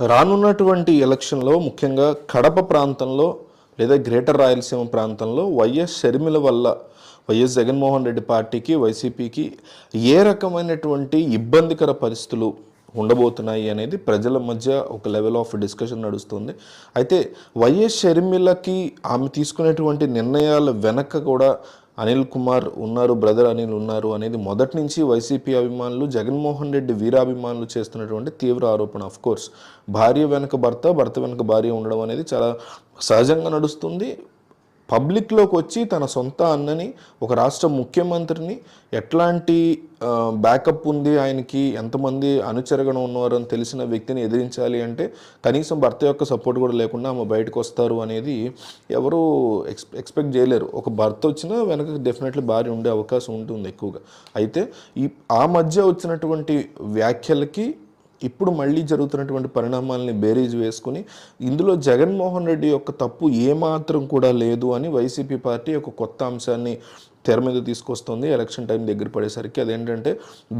రానున్నటువంటి ఎలక్షన్లో ముఖ్యంగా కడప ప్రాంతంలో లేదా గ్రేటర్ రాయలసీమ ప్రాంతంలో వైఎస్ షర్మిల వల్ల వైఎస్ జగన్మోహన్ రెడ్డి పార్టీకి వైసీపీకి ఏ రకమైనటువంటి ఇబ్బందికర పరిస్థితులు ఉండబోతున్నాయి అనేది ప్రజల మధ్య ఒక లెవెల్ ఆఫ్ డిస్కషన్ నడుస్తుంది. అయితే వైఎస్ షర్మిలకి ఆమె తీసుకునేటువంటి నిర్ణయాల వెనక కూడా అనిల్ కుమార్ ఉన్నారు బ్రదర్ అనిల్ ఉన్నారు అనేది మొదటి నుంచి వైసీపీ అభిమానులు జగన్మోహన్ రెడ్డి వీరాభిమానులు చేస్తున్నటువంటి తీవ్ర ఆరోపణ. ఆఫ్ కోర్స్ భార్య వెనక భర్త భర్త వెనక భార్య ఉండడం అనేది చాలా సహజంగా నడుస్తుంది. పబ్లిక్లోకి వచ్చి తన సొంత అన్నని ఒక రాష్ట్ర ముఖ్యమంత్రిని ఎట్లాంటి బ్యాకప్ ఉంది ఆయనకి ఎంతమంది అనుచరగణ ఉన్నారని తెలిసిన వ్యక్తిని ఎదిరించాలి అంటే కనీసం భర్త యొక్క సపోర్ట్ కూడా లేకుండా ఆమె బయటకు వస్తారు అనేది ఎవరు ఎక్స్ ఎక్స్పెక్ట్ చేయలేరు. ఒక భర్త వచ్చినా వెనక డెఫినెట్లీ భార్య ఉండే అవకాశం ఉంటుంది ఎక్కువగా. అయితే ఈ ఆ మధ్య వచ్చినటువంటి వ్యాఖ్యలకి ఇప్పుడు మళ్ళీ జరుగుతున్నటువంటి పరిణామాలని బేరీజ్ వేసుకుని ఇందులో జగన్మోహన్ రెడ్డి యొక్క తప్పు ఏమాత్రం కూడా లేదు అని వైసీపీ పార్టీ ఒక కొత్త అంశాన్ని తెర మీద తీసుకొస్తుంది. ఎలక్షన్ టైం దగ్గర పడేసరికి అదేంటంటే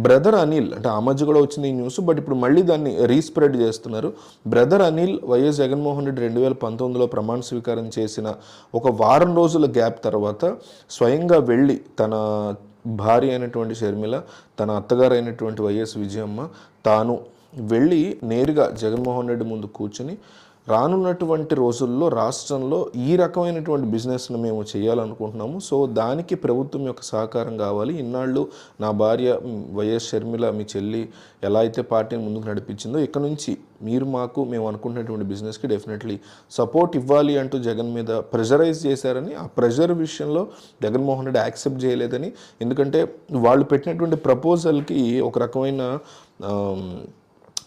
బ్రదర్ అనిల్ అంటే ఆ మధ్య కూడా వచ్చింది ఈ న్యూస్ బట్ ఇప్పుడు మళ్ళీ దాన్ని రీస్ప్రెడ్ చేస్తున్నారు. బ్రదర్ అనిల్ వైఎస్ జగన్మోహన్ రెడ్డి రెండు వేల పంతొమ్మిదిలో ప్రమాణ స్వీకారం చేసిన ఒక వారం రోజుల గ్యాప్ తర్వాత స్వయంగా వెళ్ళి తన భార్య అయినటువంటి షర్మిల తన అత్తగారు అయినటువంటి వైఎస్ విజయమ్మ తాను వెళ్ళి నేరుగా జగన్మోహన్ రెడ్డి ముందు కూర్చుని రానున్నటువంటి రోజుల్లో రాష్ట్రంలో ఈ రకమైనటువంటి బిజినెస్ను మేము చేయాలనుకుంటున్నాము. సో దానికి ప్రభుత్వం యొక్క సహకారం కావాలి. ఇన్నాళ్ళు నా భార్య వైఎస్ షర్మిల మీ చెల్లి ఎలా అయితే పార్టీని ముందుకు నడిపించిందో ఇక్కడ నుంచి మీరు మాకు మేము అనుకుంటున్నటువంటి బిజినెస్కి డెఫినెట్లీ సపోర్ట్ ఇవ్వాలి అంటూ జగన్ మీద ప్రెజరైజ్ చేశారని ఆ ప్రెజర్ విషయంలో జగన్మోహన్ రెడ్డి యాక్సెప్ట్ చేయలేదని. ఎందుకంటే వాళ్ళు పెట్టినటువంటి ప్రపోజల్కి ఒక రకమైన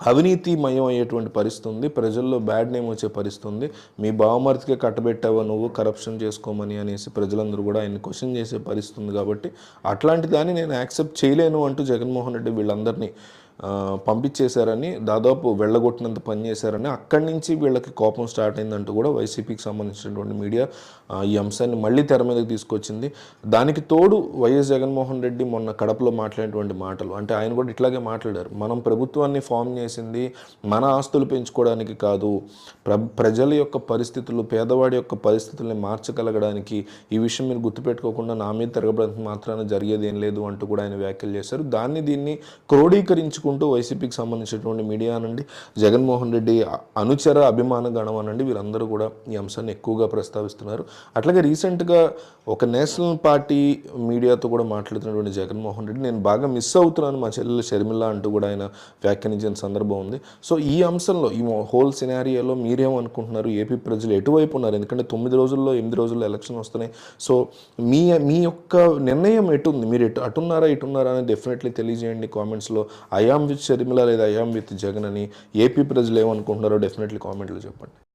అవినీతిమయం అయ్యేటువంటి పరిస్థితి ఉంది ప్రజల్లో బ్యాడ్ నేమ్ వచ్చే పరిస్థితి ఉంది మీ బావమర్తికే కట్టబెట్టావా నువ్వు? కరప్షన్ చేసుకోమని అనేసి ప్రజలందరూ కూడా ఆయన క్వశ్చన్ చేసే పరిస్థితి ఉంది కాబట్టి అట్లాంటి దాన్ని నేను యాక్సెప్ట్ చేయలేను అంటూ జగన్మోహన్ రెడ్డి వీళ్ళందరినీ పంపించేశారని దాదాపు వెళ్ళగొట్టినంత పని చేశారని అక్కడి నుంచి వీళ్ళకి కోపం స్టార్ట్ అయిందంటూ కూడా వైసీపీకి సంబంధించినటువంటి మీడియా ఈ అంశాన్ని మళ్ళీ తెర మీదకి తీసుకొచ్చింది. దానికి తోడు వైఎస్ జగన్మోహన్ రెడ్డి మొన్న కడపలో మాట్లాడినటువంటి మాటలు అంటే ఆయన కూడా ఇట్లాగే మాట్లాడారు. మనం ప్రభుత్వాన్ని ఫామ్ చేసింది మన ఆస్తులు పెంచుకోవడానికి కాదు ప్ర ప్రజల యొక్క పరిస్థితులు పేదవాడి యొక్క పరిస్థితుల్ని మార్చగలగడానికి ఈ విషయం మీరు గుర్తుపెట్టుకోకుండా నా మీద తిరగబడడానికి మాత్రాన జరిగేది ఏం లేదు అంటూ కూడా ఆయన వ్యాఖ్యలు చేశారు. దాన్ని దీన్ని క్రోడీకరించుకుంటూ వైసీపీకి సంబంధించినటువంటి మీడియా నుండి జగన్మోహన్ రెడ్డి అనుచర అభిమాన గణం అనండి వీరందరూ కూడా ఈ అంశాన్ని ఎక్కువగా ప్రస్తావిస్తున్నారు. అట్లాగే రీసెంట్గా ఒక నేషనల్ పార్టీ మీడియాతో కూడా మాట్లాడుతున్నటువంటి జగన్మోహన్ రెడ్డి నేను బాగా మిస్ అవుతున్నాను మా చెల్లెలు షర్మిల అంటూ కూడా ఆయన వ్యాఖ్యానించిన సందర్భం ఉంది. సో ఈ అంశంలో ఈ హోల్ సినారియోలో మీరేమనుకుంటున్నారు ఏపీ ప్రజలు ఎటువైపు ఉన్నారు? ఎందుకంటే తొమ్మిది రోజుల్లో ఎనిమిది రోజుల్లో ఎలక్షన్ వస్తున్నాయి. సో మీ మీ యొక్క నిర్ణయం ఎటుంది మీరు ఎటు అటున్నారా ఇటున్నారా అని డెఫినెట్లీ తెలియజేయండి కామెంట్స్లో. అయా ఐఆమ్ విత్ షర్మిల లేదా ఐఆమ్ విత్ జగన్ అని ఏపీ ప్రజలు ఏమనుకుంటున్నారో డెఫినెట్లీ కామెంట్లో చెప్పండి.